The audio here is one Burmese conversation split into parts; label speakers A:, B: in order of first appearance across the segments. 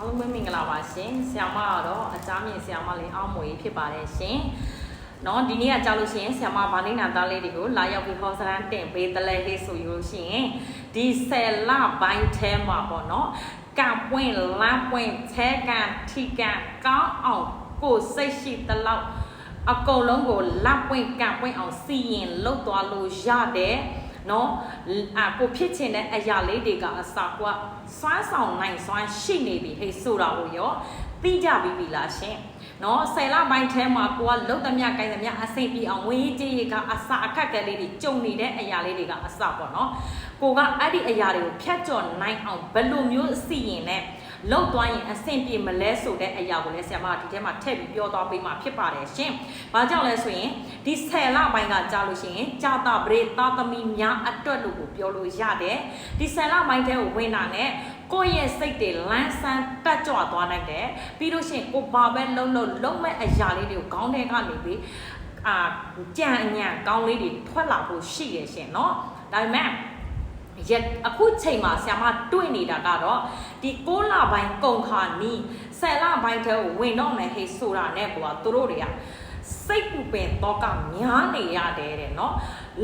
A: အားလုံးပဲမင်္ဂလာပါရှင်ဆရာမကတော့အကြမ်းမြင့်ဆရာမလေးအောင်မွေဖြစ်ပါတယ်ရှင်เนาะဒီနေ့ကကြောက်လို့ရှိရင်ဆရာမဗာလိနာသားလေးတွေကိုလာရောက်ပြီးဟောစရန်တင်ပေးတယ်လေဟေးဆိုလို့ရှိရင်ဒီဆယ်လပိုင်းထဲမှာပေါ့เนาะကပွင့်လမ်းပွင့်ချဲကန်ထီကန်ကောင်းအောင်ကိုယ်စိတ်ရှိတလောက်အကုန်လုံးကိုလက်ပွင့်ကပွင့်အောင်စီရင်လှုပ်သွားလို့ရတယ် နော်အာကိုဖြစ်ချင်တဲ့အရာလေးတွေကအစာကွာစွမ်းဆောင်နိုင်စွမ်းရှိနေပြီဟဲ့ဆိုတာကိုရောသိကြပြီပြီလားရှင်နော်ဆယ်လပိုင်းထဲမှာကိုကလုံသမျှကိုင်းသမျှအစိမ့်ပြီးအောင်ဝေးကြီးကြီးကအစာအခက်ကလေးတွေကြုံနေတဲ့အရာလေးတွေကအစာပေါ့နော်ကိုကအဲ့ဒီအရာတွေကိုဖြတ်ကျော်နိုင်အောင်ဘယ်လိုမျိုးအစီရင်နဲ့ လောက်သွားရင်အဆင်ပြေမလဲဆိုတဲ့အရာကိုလည်းဆရာမကဒီထဲမှာထည့်ပြီးပြောသွားပေးမှာဖြစ်ပါတယ်ရှင်။ဘာကြောင့်လဲဆိုရင်ဒီဆယ်လပိုင်းကကြာလို့ရှိရင်ကြာတာပရိသာသမီများအတွက်လို့ကိုပြောလို့ရတယ်။ဒီဆယ်လပိုင်းထဲကိုဝင်တာနဲ့ကိုယ့်ရဲ့စိတ်တွေလန်းဆန်းတက်ကြွသွားနိုင်တယ်။ပြီးလို့ရှိရင်ကိုဘာပဲလုံးလုံးလုံးမဲ့အရာလေးတွေကိုခေါင်းထဲကနေပြီးအာကြံအညံကောင်းလေးတွေထွက်လာဖို့ရှိရရှင်เนาะဒါပေမဲ့ ရက်အခုချိန်မှာဆ iam မတွေ့နေတာကတော့ဒီ6လပိုင်းကုန်ခါနီး10လပိုင်းထဲကိုဝင်တော့မယ်ဟေးဆိုတာနဲ့ကွာသူတို့တွေကစိတ်ပူပင်တော့ကများနေရတယ်တဲ့နော်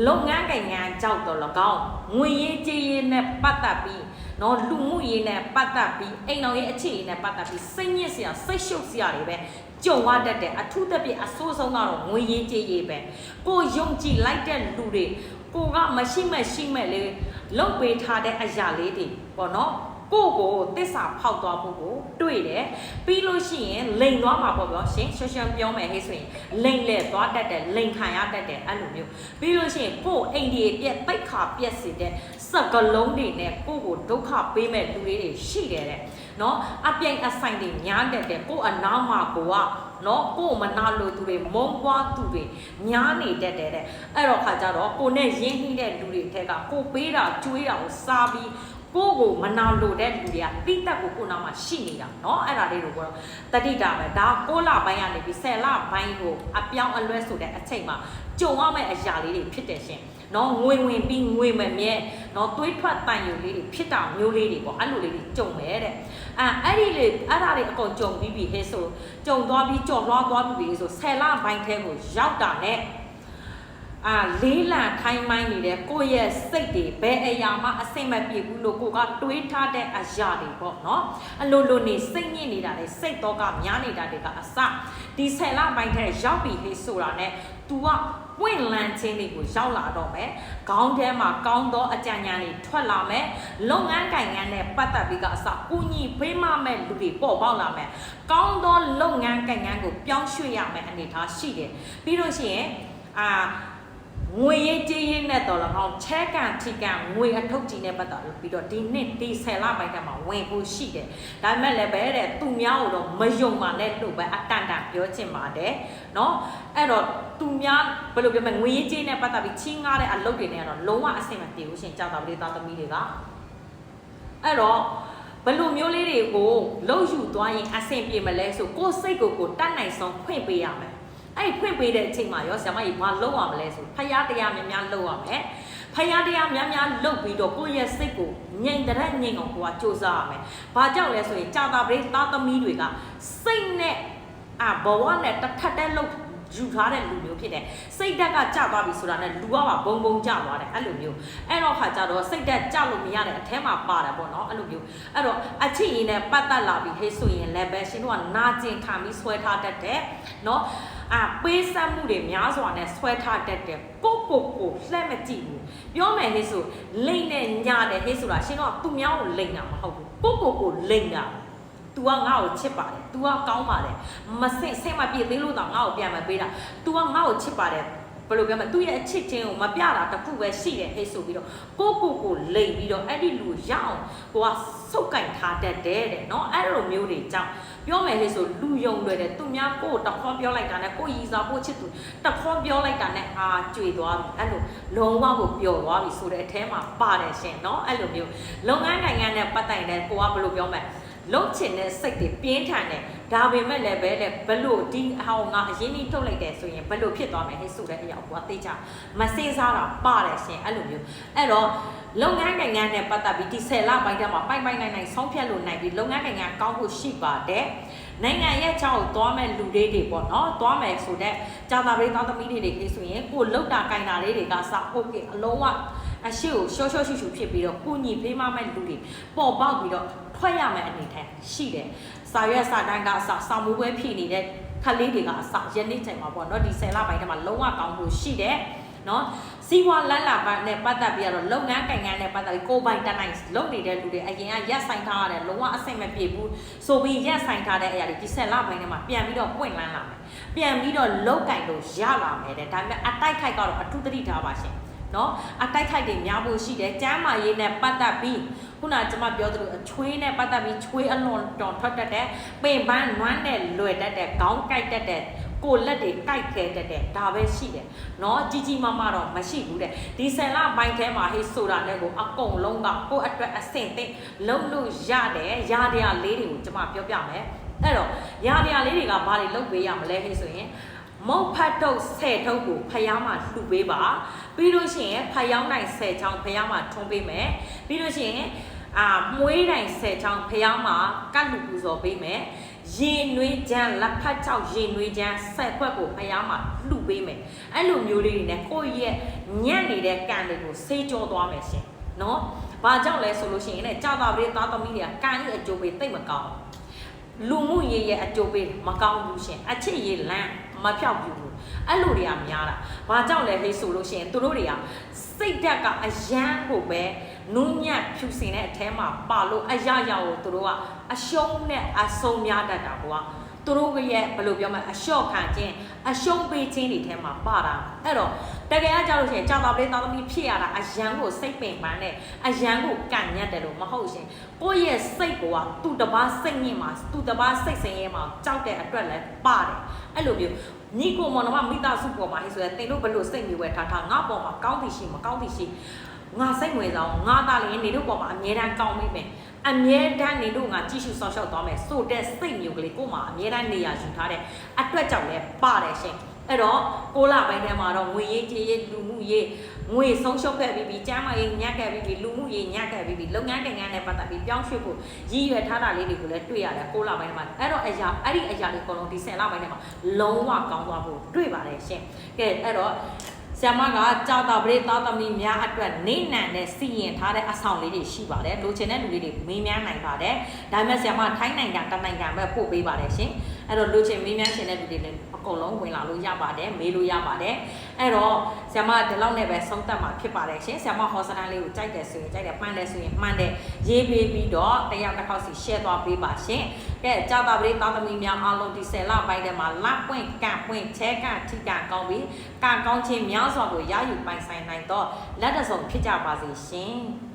A: လုပ်ငန်းကိန်းငန်းကြောက်တော့လကောင်းငွေရေးကြေးရေးနဲ့ပတ်သက်ပြီးနော်လူမှုရေးနဲ့ပတ်သက်ပြီးအိမ်တော်ရေးအခြေအနေနဲ့ပတ်သက်ပြီးစိတ်ညစ်စရာစိတ်ရှုပ်စရာတွေပဲကြုံရတတ်တယ်အထူးသဖြင့်အဆိုးဆုံးကတော့ငွေရေးကြေးရေးပဲကိုယုံကြည်လိုက်တဲ့လူတွေကိုကမရှိမရှိမဲ့လေ လုတ်ပေးထားတဲ့အရာလေးတွေပေါ့နော်ကိုကိုတစ္ဆာဖောက်သွားဖို့ကိုတွေ့တယ်ပြီးလို့ရှိရင်လိန်သွားမှာပေါ့ဗျာရှင်ရှင်းရှင်းပြောမယ်ဟဲ့ဆိုရင်လိန်လဲသွားတတ်တယ်လိန်ခံရတတ်တယ်အဲ့လိုမျိုးပြီးလို့ရှိရင်ကိုအိမ်ဒီပြက်ပိတ်ခါပြက်စီတဲ့စကလုံးတွေနဲ့ကိုကိုဒုက္ခပေးမဲ့လူလေးတွေရှိတယ်တဲ့ နော်အပြိုင်အဆိုင်တွေညားတတ်တယ်ကိုအနားမှာကိုကနော်ကိုမနာလို့သူတွေမုံပွားသူတွေညားနေတတ်တယ်တဲ့အဲ့တော့ခါကြတော့ကိုနဲ့ရင်းနှီးတဲ့လူတွေထက်ကကိုပေးတာကျွေးတာကိုစားပြီးကိုကိုမနာလို့တဲ့လူတွေကတိတက်ကိုကိုနာမှာရှိနေတာเนาะအဲ့ဒါလေးကိုကတော့တတိတာပဲဒါ6လပိုင်းကနေပြီး10လပိုင်းကိုအပြောင်းအလွဲဆိုတဲ့အချိန်မှာကြုံရမယ့်အရာလေးတွေဖြစ်တယ်ရှင် เนาะငွေဝင်ပြီးငွေမမြဲเนาะသွေးထွက်တန်ယူလေးတွေဖြစ်တာမျိုးလေးတွေပေါ့အဲ့လိုလေးတွေကြုံမယ်တဲ့အဲအဲ့ဒီလေအဲ့ဒါတွေအကုန်ကြုံပြီးပြီဟဲ့ဆိုကြုံသွားပြီးကြော်လွားသွားပြီးပြီဆို10လပိုင်းထဲကိုရောက်တာနဲ့အာလေးလံထိုင်းမိုင်းနေတဲ့ကိုယ့်ရဲ့စိတ်တွေဘယ်အရာမှအဆင်မပြေဘူးလို့ကိုကတွေးထားတဲ့အရာတွေပေါ့နော်အလိုလိုနေစိတ်ညစ်နေတာလေစိတ်တော့ကများနေတာတွေကအစဒီဆယ်လပိုင်းထဲရောက်ပြီဟေးဆိုတာနဲ့ तू ကပွင့်လန်းခြင်းတွေကိုရောက်လာတော့မယ်ခေါင်းထဲမှာကောင်းသောအကြံဉာဏ်တွေထွက်လာမယ်လုပ်ငန်းကိုင်ငန်းနဲ့ပတ်သက်ပြီးကအစကူညီပေးမမဲ့လူတွေပေါ်ပေါက်လာမယ်ကောင်းသောလုပ်ငန်းကိုင်ငန်းကိုပြောင်းရွှေ့ရမယ်အနေထားရှိတယ်ပြီးလို့ရှိရင်အာ ငွေရေးကြေးရေးနဲ့တော်လည်းကောင်းချဲကန်ထိကန်ငွေအထုတ်ကြီးနဲ့ပတ်သက်လို့ပြီးတော့ဒီနှစ်ဒီဆယ်လပိုင်းတမှာဝင်ဖို့ရှိတယ်။ဒါပေမဲ့လည်းပဲတဲ့သူများကိုတော့မယုံပါနဲ့လို့ပဲအတန်တန်ပြောချင်ပါတယ်။နော်အဲ့တော့သူများဘယ်လိုပြောမလဲငွေရေးကြေးနဲ့ပတ်သက်ပြီးချင်းကားတဲ့အလုပ်တွေနဲ့ကတော့လုံးဝအဆင်မပြေဘူးရှင်ကြောက်တာပလေးသားသမီးတွေကအဲ့တော့ဘလိုမျိုးလေးတွေကိုလှုပ်ယူသွားရင်အဆင်ပြေမလဲဆိုကိုယ်စိတ်ကိုကိုတတ်နိုင်ဆုံးဖွင့်ပေးရမယ် အဲ့ဖွင့်ပေးတဲ့အချိန်မှာရောဆရာမကြီးဘာလုပ်ရမလဲဆိုဖယားတရားများများလုပ်ရမယ်ဖယားတရားများများလုပ်ပြီးတော့ကိုယ့်ရဲ့စိတ်ကိုငြိမ်တဲ့ငြိမ်အောင်ကိုကစူးစမ်းရမယ်ဘာကြောင့်လဲဆိုရင်ကြာတာပရိသားသမီးတွေကစိတ်နဲ့အာဘဝနဲ့တစ်ထပ်တည်းလုပ်ယူထားတဲ့လူမျိုးဖြစ်တယ်စိတ်ဓာတ်ကကျသွားပြီဆိုတာနဲ့လူကပါဘုံဘုံကျသွားတယ်အဲ့လိုမျိုးအဲ့တော့ခါကျတော့စိတ်ဓာတ်ကျလို့မရတဲ့အထဲမှာပါတယ်ပေါ့နော်အဲ့လိုမျိုးအဲ့တော့အချစ်ရင်နဲ့ပတ်သက်လာပြီဟေးဆိုရင်လည်းပဲရှင်တို့ကနာကျင်ခံပြီးဆွဲထားတတ်တယ်နော် အာပေးစမ်းမှုတွေများစွာနဲ့ဆွဲထားတတ်တယ်ကိုကိုကိုလှဲ့မကြည့်ဘူးပြောမယ်ဟေးဆိုလိမ့်နဲ့ညတယ်ဟေးဆိုတာရှင်တို့ကသူများကိုလိမ့်တာမဟုတ်ဘူးကိုကိုကိုလိမ့်တာ तू ကငါ့ကိုချစ်ပါတယ် तू ကကောင်းပါတယ်မဆင့်ဆင့်မပြည့်သေးလို့တော့ငါ့ကိုပြန်မပေးတာ तू ကငါ့ကိုချစ်ပါတယ် ဘယ်လိုပြောမလဲသူ့ရဲ့အချစ်ချင်းကိုမပြတာတစ်ခုပဲရှိတယ်ဟဲ့ဆိုပြီးတော့ကိုကိုကိုလိမ်ပြီးတော့အဲ့ဒီလူရအောင်ကိုကစုပ်ကင်ထားတတ်တယ်တဲ့နော်အဲ့လိုမျိုးတွေကြောင့်ပြောမယ်ဟဲ့ဆိုလူယုံတွေတဲ့သူများကိုတခေါ်ပြောလိုက်တာနဲ့ကိုရီစာကိုချစ်သူတခေါ်ပြောလိုက်တာနဲ့အာကြွေသွားပြီအဲ့လိုလုံးဝကိုပျော်သွားပြီဆိုတဲ့အထဲမှာပါတယ်ရှင်နော်အဲ့လိုမျိုးလုပ်ငန်းနိုင်ငံနဲ့ပတ်သက်တဲ့ကိုကဘယ်လိုပြောမလဲလုတ်ချင်တဲ့စိတ်တွေပြင်းထန်တယ် ဒါပေမဲ့လည်းပဲလေဘလို့ဒီအဟောင်းငါအရင်ကြီးထုတ်လိုက်တယ်ဆိုရင်ဘလို့ဖြစ်သွားမယ်ဟဲ့ဆိုတဲ့အရာကိုကသိချမစင်စားတာပါတယ်ရှင်အဲ့လိုမျိုးအဲ့တော့လုပ်ငန်းကိန်းငန်းနဲ့ပတ်သက်ပြီးဒီ10လပိုင်းတည်းမှာပိုင်ပိုင်နိုင်နိုင်ဆုံးဖြတ်လို့နိုင်ပြီးလုပ်ငန်းကိန်းငန်းကောင်းဖို့ရှိပါတယ်နိုင်ငံရဲ့ချောက်သွားမဲ့လူတွေတွေပေါ့နော်သွားမယ်ဆိုတဲ့ကြာတာပရိသောသမီးတွေတွေဆိုရင်ကိုလောက်တာကင်တာလေးတွေကစဟုတ်ကဲ့အလုံးဝအရှိကိုရှော့ရှော့ရှူရှူဖြစ်ပြီးတော့ကိုညီဖေးမမဲ့လူတွေပေါ်ပေါက်ပြီးတော့ထွက်ရမယ့်အနေနဲ့ရှိတယ် စာရွက်စာတမ်းကအစစာမိုးပွဲဖြစ်နေတဲ့ခလေးတွေကအစယနေ့ချိန်မှာပေါ့နော်ဒီ10လပိုင်းထဲမှာလုံးဝကောင်းလို့ရှိတယ်နော်စီးပွားလက်လာပါနဲ့ပတ်သက်ပြီးတော့လုပ်ငန်းကင်ငန်းနဲ့ပတ်သက်ပြီးကိုယ်ပိုင်တနိုင်လုပ်နေတဲ့လူတွေအရင်ကရက်ဆိုင်ထားရတယ်လုံးဝအဆင်မပြေဘူးဆိုပြီးရက်ဆိုင်ထားတဲ့အရာတွေဒီ10လပိုင်းထဲမှာပြန်ပြီးတော့ပွင့်လန်းလာမယ်ပြန်ပြီးတော့လုတ်ကင်လို့ရလာမယ်တဲ့ဒါပေမဲ့အတိုက်ခိုက်ကတော့အထူးသတိထားပါရှင် နော်အတိုက်ခိုက်တွေများဖို့ရှိတယ်ကျမ်းမာရေးနဲ့ပတ်သက်ပြီးခုနကကျွန်မပြောသလိုအချွေးနဲ့ပတ်သက်ပြီးချွေးအလွန်တော်ထွက်တတ်တဲ့ပင်ပန်းနွမ်းနဲ့လွယ်တတ်တဲ့ခေါင်းကိုက်တတ်တဲ့ကိုလက်တွေကိုက်ခဲတတ်တဲ့ဒါပဲရှိတယ်เนาะကြီးကြီးမားမားတော့မရှိဘူးတဲ့ဒီဆယ်လပိုင်းထဲမှာဟေးဆိုတာနဲ့ကိုအကုန်လုံးကကိုယ့်အတွက်အဆင့်သင့်လုံးလို့ရတယ်ရတဲ့လေးတွေကိုကျွန်မပြောပြမယ်အဲ့တော့ရတဲ့လေးတွေကဘာတွေလုပ်ပေးရမလဲဟေးဆိုရင်မုတ်ဖတ်တော့ဆယ်ထုတ်ကိုဖျားမှလှူပေးပါ ပြီးလို့ရှိရင်ဖျောင်းနိုင်ဆယ်ချောင်းဖျားမှထွန်းပေးမယ်ပြီးလို့ရှိရင်အာမွေးတိုင်းဆယ်ချောင်းဖျားမှကတ်လူပူဇော်ပေးမယ်ရေနွေးချမ်းလက်ဖက်ချောက်ရေနွေးချမ်းဆက်ခွက်ကိုဖျားမှလှူပေးမယ်အဲ့လိုမျိုးလေးတွေနဲ့ကိုယ့်ရဲ့ညံ့နေတဲ့ကံတွေကိုဆေးကြောသွားမယ်ရှင်နော်ဘာကြောင့်လဲဆိုလို့ရှိရင်လည်းကြာတာပရိသားသမီးတွေကကံကြီးအကျိုးပေးသိမ့်မကောင်းလူမှုရေးရဲ့အကျိုးပေးမကောင်းဘူးရှင်အချစ်ရေးလမ်းမဖြောက်ဘူး အဲ့လိုတွေကများတာဘာကြောင့်လဲဟေးဆိုလို့ရှိရင်သူတို့တွေကစိတ်ဓာတ်ကအယမ်းကိုပဲနုညံ့ဖြူစင်တဲ့အထဲမှာပါလို့အရာရာကိုသူတို့ကအရှုံးနဲ့အဆုံးများတတ်တာကွာသူတို့ရဲ့ဘယ်လိုပြောမလဲအလျှော့ခံခြင်းအရှုံးပေးခြင်းတွေထဲမှာပါတာအဲ့တော့တကယ်အကြောက်လို့ရှိရင်ကြောက်တာပလေးသားသမီးဖြစ်ရတာအယံကိုစိတ်ပင်ပန်းနဲ့အယံကိုကန့်ညက်တယ်လို့မဟုတ်ရှင်ကိုယ့်ရဲ့စိတ်ကသူ့တပားစိတ်ညစ်မှာသူ့တပားစိတ်ဆင်းရဲမှာကြောက်တဲ့အတွက်လည်းပါတယ်အဲ့လိုမျိုး ညီကိုမောင်နှမမိသားစုပေါ်မှာဟိဆိုရင်တင်တို့ဘလို့စိတ်မျိုးပဲထားထားငါပေါ်မှာကောင်းသည်ရှိမကောင်းသည်ရှိငါစိတ်ဝင်စားငါသားလည်းနေတို့ပေါ်မှာအမြဲတမ်းကောင်းမိမယ်အမြဲတမ်းနေတို့ငါကြည့်ရှုစောင့်ရှောက်သွားမယ်ဆိုတဲ့စိတ်မျိုးကလေးကိုမှအမြဲတမ်းနေရာယူထားတဲ့အတွက်ကြောင့်လည်းပါတယ်ရှင် အဲ့တော့ကိုလာပိုင်းထဲမှာတော့ငွေရေးကြေးရေးလူမှုရေးငွေဆုံးရှုံးခဲ့ပြီးပြီးကျန်းမာရေးညက်ခဲ့ပြီးပြီးလူမှုရေးညက်ခဲ့ပြီးပြီးလုပ်ငန်းကိန်းငန်းနဲ့ပတ်သက်ပြီးပြောင်းရွှေ့ဖို့ရည်ရွယ်ထားတာလေးတွေကိုလည်းတွေ့ရတယ်ကိုလာပိုင်းထဲမှာအဲ့တော့အရာအဲ့ဒီအရာတွေအကုန်လုံးဒီ10လပိုင်းထဲမှာလုံးဝကောင်းသွားဖို့တွေ့ပါတယ်ရှင်ကဲအဲ့တော့ဆ iam မကကြောက်တာပရိသသမီးများအတွက်နေနံနဲ့စီရင်ထားတဲ့အဆောင်လေးတွေရှိပါတယ်လိုချင်တဲ့လူလေးတွေမေးမြန်းနိုင်ပါတယ်ဒါပေမဲ့ဆ iam မထိုင်းနိုင်ငံတနိုင်ငံပဲပို့ပေးပါတယ်ရှင်အဲ့တော့လိုချင်မေးမြန်းချင်တဲ့လူတွေလည်းအ ကုန်လုံးဝင်လာလို့ရပါတယ်မေးလို့ရပါတယ်အဲ့တော့ဆ iam မဒီလောက်နဲ့ပဲဆုံးသက်မှာဖြစ်ပါတယ်ရှင်ဆ iam မဟောစတန်လေးကိုကြိုက်တယ်ဆိုရင်ကြိုက်တယ်မှန်တယ်ဆိုရင်မှန်တယ်ရေးပေးပြီးတော့တယောက်တစ်ခေါက်စီ share သွားပေးပါရှင်ကဲကြောက်တာပရိသသမီးများအားလုံးဒီ10လပိုင်းထဲမှာလက်ပွင့်ကန့်ပွင့်ချဲကန့်ထိကန့်ကောင်းပြီးကန့်ကောင်းခြင်းများစွာကိုရယူပိုင်ဆိုင်နိုင်တော့လက်တစုံဖြစ်ကြပါစေရှင်